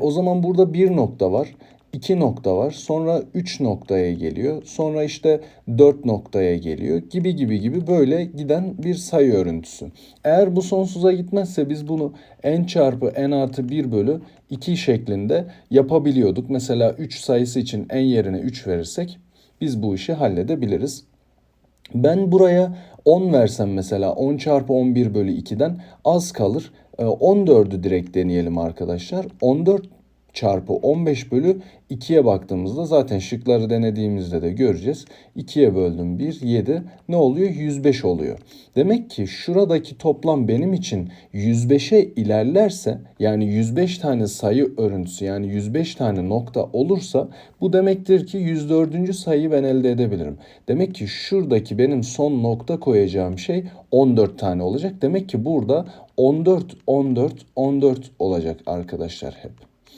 O zaman burada bir nokta var. 2 nokta var. Sonra 3 noktaya geliyor. Sonra işte 4 noktaya geliyor. Gibi gibi gibi böyle giden bir sayı örüntüsü. Eğer bu sonsuza gitmezse biz bunu n çarpı n artı 1 bölü 2 şeklinde yapabiliyorduk. Mesela 3 sayısı için n yerine 3 verirsek biz bu işi halledebiliriz. Ben buraya 10 versem mesela 10 çarpı 11 bölü 2'den az kalır. Ee, 14'ü direkt deneyelim arkadaşlar. 14 çarpı 15 bölü 2'ye baktığımızda zaten şıkları denediğimizde de göreceğiz. 2'ye böldüm 1, 7 ne oluyor? 105 oluyor. Demek ki şuradaki toplam benim için 105'e ilerlerse yani 105 tane sayı örüntüsü yani 105 tane nokta olursa bu demektir ki 104. sayıyı ben elde edebilirim. Demek ki şuradaki benim son nokta koyacağım şey 14 tane olacak. Demek ki burada 14, 14, 14 olacak arkadaşlar hep.